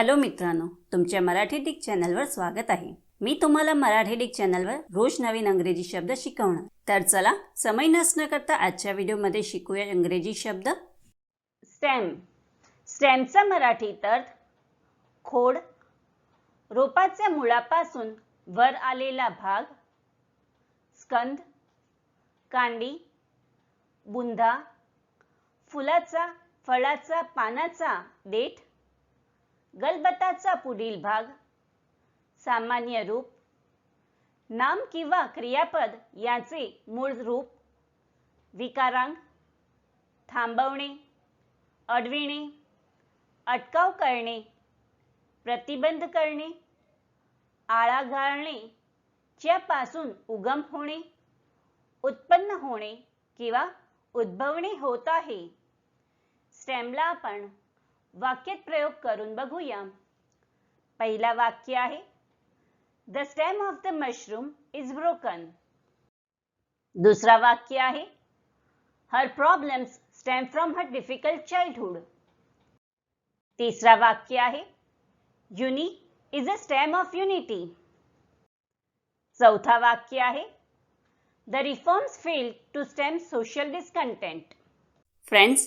Hello मित्रांनो तुमच्या Marathi Dick चॅनलवर स्वागत आहे. मी तुम्हाला मराठी डिक चॅनलवर रोज नवीन अंग्रेजी शब्द शिकवणार. तर चला समय नसणं करता आजच्या व्हिडिओमध्ये शिकूया इंग्रजी शब्द. स्टॅम. स्टॅमचा मराठीत अर्थ खोड रोपाच्या मुळापासून वर आलेला भाग स्कंद कांडी बुंधा फुलाचा फळाचा पानाचा देठ गलबताचा पुढील भाग. सामान्य रूप. नाम किंवा क्रियापद याचे मूळ रूप. विकारांग. थांबवणे. अडविणे. अटकाव करणे. प्रतिबंध करणे. आळा घालणे. ज्यापासून उगम होणे. उत्पन्न होणे किंवा उद्भवणे होत आहे. स्टेमला आपण वाक्यात प्रयोग करून बघूया. पहिला वाक्य आहे the stem of the mushroom is broken दुसरा वाक्य आहे her problems stem from her difficult childhood तिसरा वाक्य आहे uni is a stem of unity चौथा वाक्य आहे the reforms fail to stem social discontent friends